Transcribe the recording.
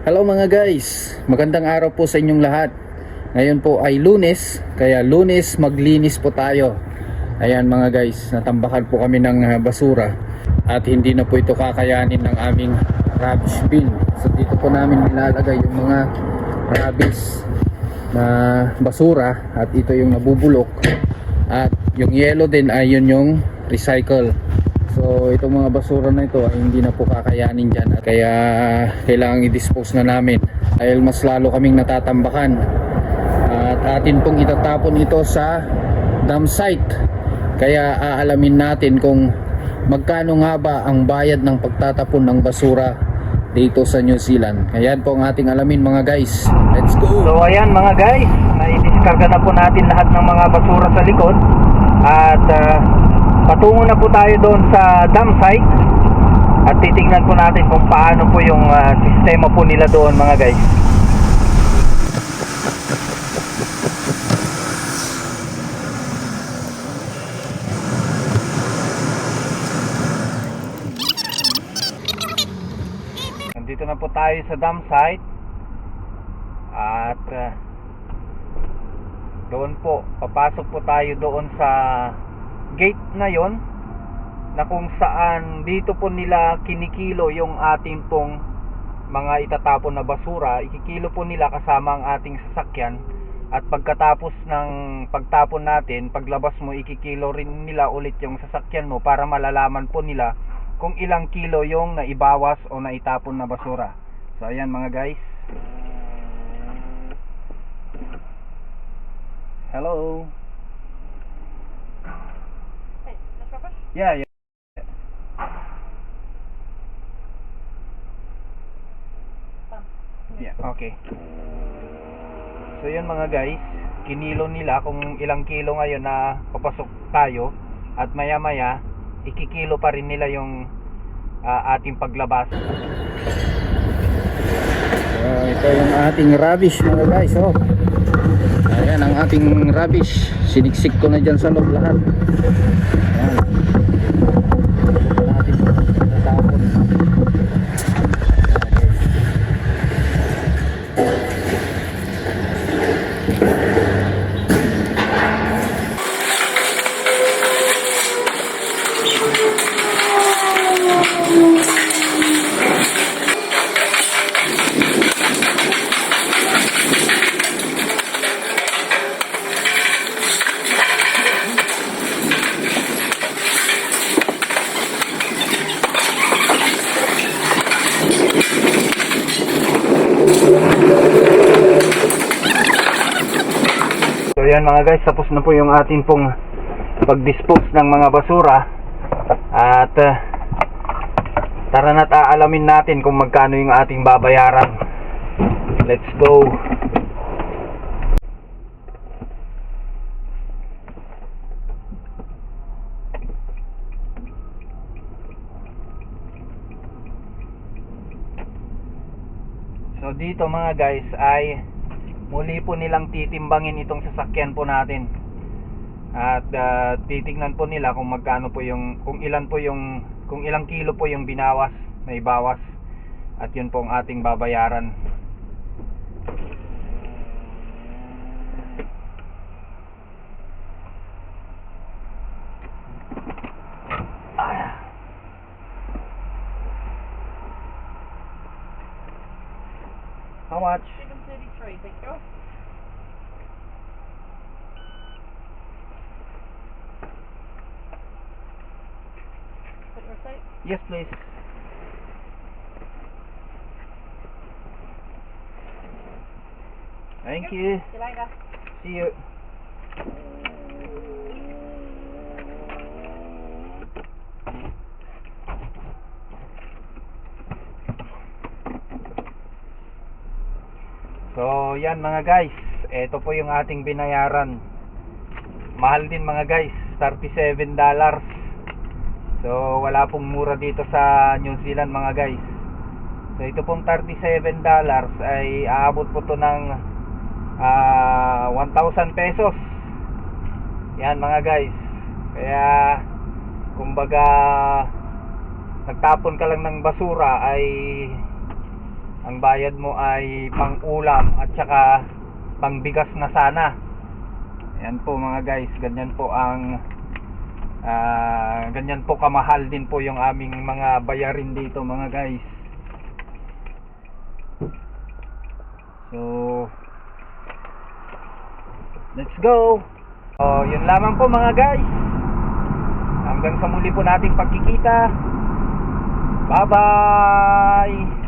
Hello mga guys, magandang araw po sa inyong lahat. Ngayon po ay lunes, kaya lunes maglinis po tayo. Ayan mga guys, natambakan po kami ng ah, basura at hindi na po ito kakayanin ng aming rubbish bin. So dito po namin nilalagay yung mga rubbish na basura at ito yung nabubulok at yung yellow din ay yun yung recycle. So itong mga basura na ito ay hindi na po kakayanin dyan. At kaya kailangan i-dispose na namin. Dahil mas lalo kaming natatambakan. At atin pong itatapon ito sa dam site. Kaya aalamin natin kung magkano nga ba ang bayad ng pagtatapon ng basura dito sa New Zealand. Ayan po ang ating alamin mga guys. Let's go! So ayan mga guys, na-discarga na po natin lahat ng mga basura sa likod. At ah, patungo na po tayo doon sa dam site at titingnan po natin kung paano po yung ah, sistema po nila doon mga guys. Nandito na po tayo sa dam site at uh, doon po papasok po tayo doon sa gate na yon na kung saan dito po nila kinikilo yung ating pong mga itatapon na basura. Ikikilo po nila kasama ang ating sasakyan. At pagkatapos ng pagtapon natin paglabas mo ikikilo rin nila ulit yung sasakyan mo para malalaman po nila kung ilang kilo yung naibawas o naitapon na basura. So ayan mga guys. Hello. Yeah, yeah. Yeah, okay. So yun mga guys, kinilo nila kung ilang kilo ngayon na papasok tayo at maya maya ikikilo pa rin nila yung ah, ating paglabas. Ah, ito yung ating rubbish mga guys oh. Ayan ang ating rubbish. Siniksik ko na dyan sa loob lahat. Ayan. Yan mga guys, tapos na po yung ating pong pag-dispose ng mga basura at ah, tara na't aalamin natin kung magkano yung ating babayaran. Let's go. So dito mga guys ay muli po nilang titimbangin itong sasakyan po natin. At ah, titignan po nila kung magkano po yung kung ilan po yung kung ilang kilo po yung binawas, may bawas. At yun po ang ating babayaran. How much? 733, thank you. Put your receipt. Yes, please. Thank you. See you later. See you. So, yan mga guys. Ito po yung ating binayaran. Mahal din mga guys. 37 dollars. So, wala pong mura dito sa New Zealand mga guys. So, ito pong 37 dollars ay aabot po to ng ah 1,000 pesos. Yan mga guys. Kaya, kumbaga, nagtapon ka lang ng basura ay ang bayad mo ay pang ulam at saka pang bigas na sana. Yan po mga guys, ganyan po ang ah, ganyan po kamahal din po yung aming mga bayarin dito mga guys. So Let's go. Oh, yun lamang po mga guys. Hanggang sa muli po nating pagkikita. Bye-bye.